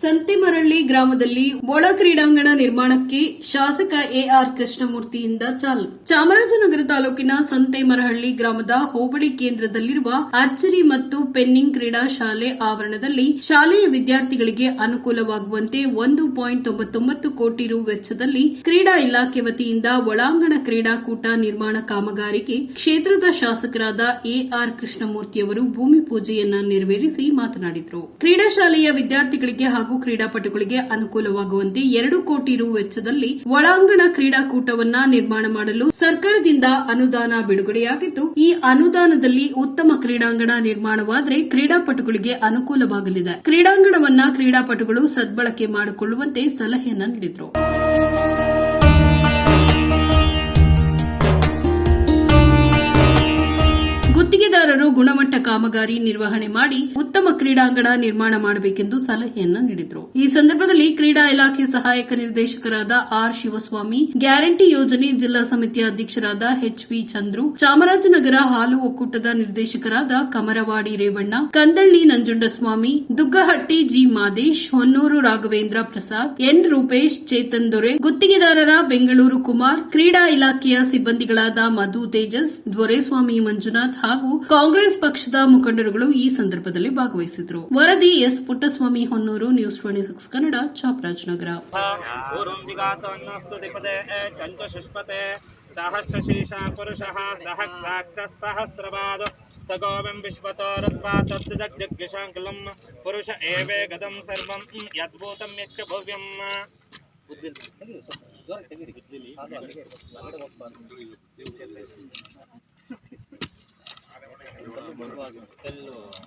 ಸಂತೆಮರಳ್ಳಿ ಗ್ರಾಮದಲ್ಲಿ ಒಳ ಕ್ರೀಡಾಂಗಣ ನಿರ್ಮಾಣಕ್ಕೆ ಶಾಸಕ ಎಆರ್ ಕೃಷ್ಣಮೂರ್ತಿಯಿಂದ ಚಾಲನೆ. ಚಾಮರಾಜನಗರ ತಾಲೂಕಿನ ಸಂತೆಮರಹಳ್ಳಿ ಗ್ರಾಮದ ಹೋಬಳಿ ಕೇಂದ್ರದಲ್ಲಿರುವ ಆರ್ಚರಿ ಮತ್ತು ಪೆನ್ನಿಂಗ್ ಕ್ರೀಡಾ ಶಾಲೆ ಆವರಣದಲ್ಲಿ ಶಾಲೆಯ ವಿದ್ಯಾರ್ಥಿಗಳಿಗೆ ಅನುಕೂಲವಾಗುವಂತೆ ಒಂದು ಪಾಯಿಂಟ್ ತೊಂಬತ್ತೊಂಬತ್ತು ಕೋಟಿ ರು ವೆಚ್ಚದಲ್ಲಿ ಕ್ರೀಡಾ ಇಲಾಖೆ ವತಿಯಿಂದ ಒಳಾಂಗಣ ಕ್ರೀಡಾಕೂಟ ನಿರ್ಮಾಣ ಕಾಮಗಾರಿಗೆ ಕ್ಷೇತ್ರದ ಶಾಸಕರಾದ ಎಆರ್ ಕೃಷ್ಣಮೂರ್ತಿಯವರು ಭೂಮಿ ಪೂಜೆಯನ್ನ ನೆರವೇರಿಸಿ ಮಾತನಾಡಿದರು. ಕ್ರೀಡಾ ಶಾಲೆಯ ವಿದ್ಯಾರ್ಥಿಗಳಿಗೆ ಹಾಗೂ ಕ್ರೀಡಾಪಟುಗಳಿಗೆ ಅನುಕೂಲವಾಗುವಂತೆ ಎರಡು ಕೋಟಿ ರು ವೆಚ್ಚದಲ್ಲಿ ಒಳಾಂಗಣ ಕ್ರೀಡಾಕೂಟವನ್ನ ನಿರ್ಮಾಣ ಮಾಡಲು ಸರ್ಕಾರದಿಂದ ಅನುದಾನ ಬಿಡುಗಡೆಯಾಗಿದ್ದು, ಈ ಅನುದಾನದಲ್ಲಿ ಉತ್ತಮ ಕ್ರೀಡಾಂಗಣ ನಿರ್ಮಾಣವಾದರೆ ಕ್ರೀಡಾಪಟುಗಳಿಗೆ ಅನುಕೂಲವಾಗಲಿದೆ. ಕ್ರೀಡಾಂಗಣವನ್ನ ಕ್ರೀಡಾಪಟುಗಳು ಸದ್ಬಳಕೆ ಮಾಡಿಕೊಳ್ಳುವಂತೆ ಸಲಹೆಯನ್ನ ನೀಡಿದರು. ಗುಣಮಟ್ಟ ಕಾಮಗಾರಿ ನಿರ್ವಹಣೆ ಮಾಡಿ ಉತ್ತಮ ಕ್ರೀಡಾಂಗಣ ನಿರ್ಮಾಣ ಮಾಡಬೇಕೆಂದು ಸಲಹೆಯನ್ನ ನೀಡಿದರು. ಈ ಸಂದರ್ಭದಲ್ಲಿ ಕ್ರೀಡಾ ಇಲಾಖೆ ಸಹಾಯಕ ನಿರ್ದೇಶಕರಾದ ಆರ್ ಶಿವಸ್ವಾಮಿ, ಗ್ಯಾರಂಟಿ ಯೋಜನೆ ಜಿಲ್ಲಾ ಸಮಿತಿಯ ಅಧ್ಯಕ್ಷರಾದ ಎಚ್ ವಿ ಚಂದ್ರು, ಚಾಮರಾಜನಗರ ಹಾಲು ಒಕ್ಕೂಟದ ನಿರ್ದೇಶಕರಾದ ಕಮರವಾಡಿ ರೇವಣ್ಣ, ಕಂದಳ್ಳಿ ನಂಜುಂಡಸ್ವಾಮಿ, ದುಗ್ಗಹಟ್ಟಿ ಜಿ ಮಾದೇಶ್, ಹೊನ್ನೂರು ರಾಘವೇಂದ್ರ ಪ್ರಸಾದ್, ಎನ್ ರೂಪೇಶ್, ಚೇತನ್ ದೊರೆ, ಗುತ್ತಿಗೆದಾರರ ಬೆಂಗಳೂರು ಕುಮಾರ್, ಕ್ರೀಡಾ ಇಲಾಖೆಯ ಸಿಬ್ಬಂದಿಗಳಾದ ಮಧು ತೇಜಸ್, ದೊರೆಸ್ವಾಮಿ ಮಂಜುನಾಥ್ ಹಾಗೂ ಕಾಂಗ್ರೆಸ್ ಪಕ್ಷದ ಮುಖಂಡರುಗಳು ಈ ಸಂದರ್ಭದಲ್ಲಿ ಭಾಗವಹಿಸಿದ್ರು ವರದಿ S Puttaswamy Honnur news twenty six Kannada Chamarajanagar సగోవిం విశ్వతోరస్వాతద్జగ్జశాంకులం పురుష ఏవే గతం సర్వం యద్భూతం యచ్చ భవ్యం బుద్ధి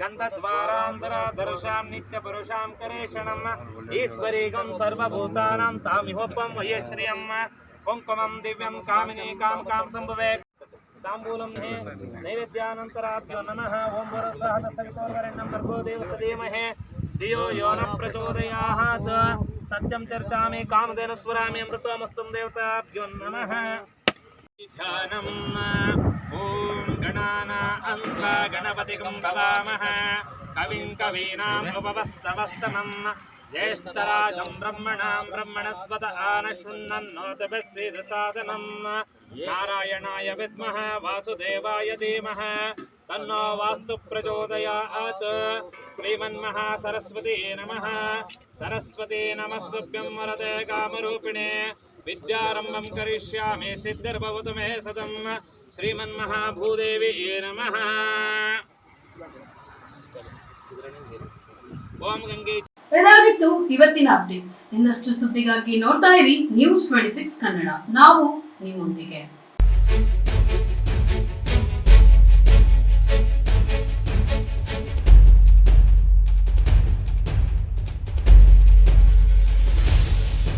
तामिहवपं वैश्रियं वत्समालिकां समर्पयामि गन्धद्वारान्तरदर्शां नित्यपुरुषां सर्वभूतानां तामिहोपं वयश्रियं कुङ्कुमं दिव्यं कामिनी कां कां सम्भवे। ताम्बूलं हे नैवेद्यानन्तराभ्यो नमः। ॐ वरसः सवितोर्वरेण्यं भर्गो देवस्य धीमहि धियो यो न प्रचोदयात्। सत्यं चर्चामि कामधेन स्फुरामि अमृतमस्तं देवताभ्यो नमः। ध्यानम्। ॐ गणाना अन्त्वा गणपतिगं भवामः कविं कवीनाम् उपवस्तवस्तमम् ज्येष्ठराजं ब्रह्मणां ब्रह्मणस्वत आनशृण्वन्नोतभस्वेदसादनम् नारायणाय विद्मः वासुदेवाय धीमः। तन्नो वास्तु प्रचोदयात्। श्रीमन्महासरस्वती नमः। सरस्वती नमस्सुभ्यं वरदे कामरूपिणे। विद्यारम्भं करिष्यामि सिद्धिर्भवतु मे सदं ಶ್ರೀಮನ್ಮಹಾಭೂದೇವಿ ನಮಃ ಓಂ ಗಂಗೆ ಇದಾಗಿತ್ತು ಇವತ್ತಿನ ಅಪ್ಡೇಟ್ಸ್. ಇನ್ನಷ್ಟು ಸುದ್ದಿಗಾಗಿ ನೋಡ್ತಾ ಇರಿ ನ್ಯೂಸ್ ಟ್ವೆಂಟಿ ಸಿಕ್ಸ್ ಕನ್ನಡ. ನಾವು ನಿಮ್ಮೊಂದಿಗೆ.